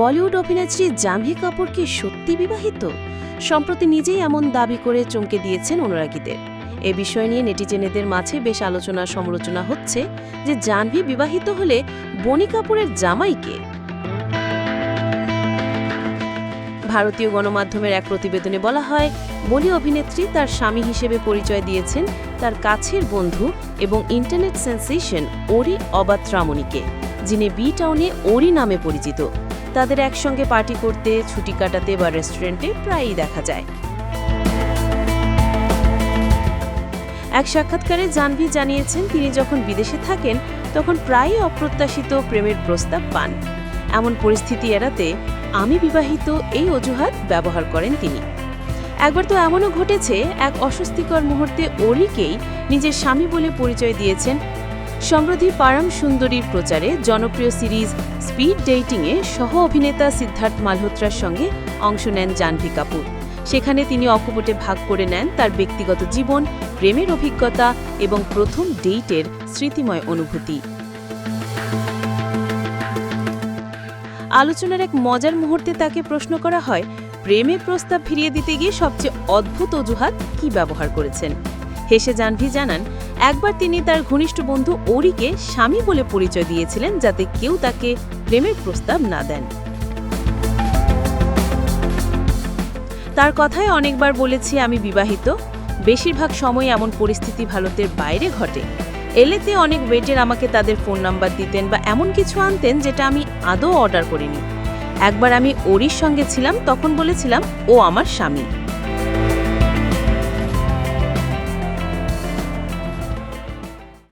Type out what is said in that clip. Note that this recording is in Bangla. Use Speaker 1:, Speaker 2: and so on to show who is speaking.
Speaker 1: বলিউড অভিনেত্রী জাহ্নবী কাপুর কি সত্যি বিবাহিত? সম্প্রতি নিজেই এমন দাবি করে চমকে দিয়েছেন অনুরাগীদের। এ বিষয় নিয়ে নেটিজেনেদের মাঝে বেশ আলোচনা সমালোচনা হচ্ছে যে জাহ্নবী বিবাহিত হলে বনি কাপুরের জামাইকে ভারতীয় গণমাধ্যমের এক প্রতিবেদনে বলা হয় বলি অভিনেত্রী তার স্বামী হিসেবে পরিচয় দিয়েছেন তার কাছের বন্ধু এবং ইন্টারনেট সেন্সেশন ওরি অবাত্রামণিকে, যিনি বি টাউনে ওরি নামে পরিচিত। তাদের একসঙ্গে পার্টি করতে, ছুটি কাটাতে বা রেস্টুরেন্টে প্রায়ই দেখা যায়। এক সাক্ষাৎকারে জাহ্নবী জানিয়েছেন, তিনি যখন বিদেশে থাকেন, তখন প্রায়ই অপ্রত্যাশিত প্রেমের প্রস্তাব পান। এমন পরিস্থিতি এড়াতে আমি বিবাহিত এই অজুহাত ব্যবহার করেন তিনি। একবার তো এমনও ঘটেছে, এক অস্বস্তিকর মুহূর্তে ওরিকেই নিজের স্বামী বলে পরিচয় দিয়েছেন সমৃদ্ধি পারাম সুন্দরীর প্রচারে জনপ্রিয় সিরিজ স্পিড ডেটিংয়ে সহ অভিনেতা সিদ্ধার্থ মালহোত্রার সঙ্গে অংশ নেন জাহ্নবী কাপুর। সেখানে তিনি অকপটে ভাগ করে নেন তার ব্যক্তিগত জীবন, প্রেমের অভিজ্ঞতা এবং প্রথম ডেইটের স্মৃতিময় অনুভূতি। আলোচনার এক মজার মুহূর্তে তাকে প্রশ্ন করা হয় প্রেমের প্রস্তাব ফিরিয়ে দিতে গিয়ে সবচেয়ে অদ্ভুত অজুহাত কি ব্যবহার করেছেন? হেসে জাহ্নবী জানান একবার তিনি তার ঘনিষ্ঠ বন্ধু ওরিকে স্বামী বলে পরিচয় দিয়েছিলেন যাতে কেউ তাকে প্রেমের প্রস্তাব না দেন। তার কথায় অনেকবার বলেছি, আমি বিবাহিত। বেশিরভাগ সময় এমন পরিস্থিতি ভারতের বাইরে ঘটে। এলেতে অনেক ওয়েটের আমাকে তাদের ফোন নাম্বার দিতেন বা এমন কিছু আনতেন যেটা আমি আদৌ অর্ডার করিনি। একবার আমি ওরির সঙ্গে ছিলাম, তখন বলেছিলাম, ও আমার স্বামী।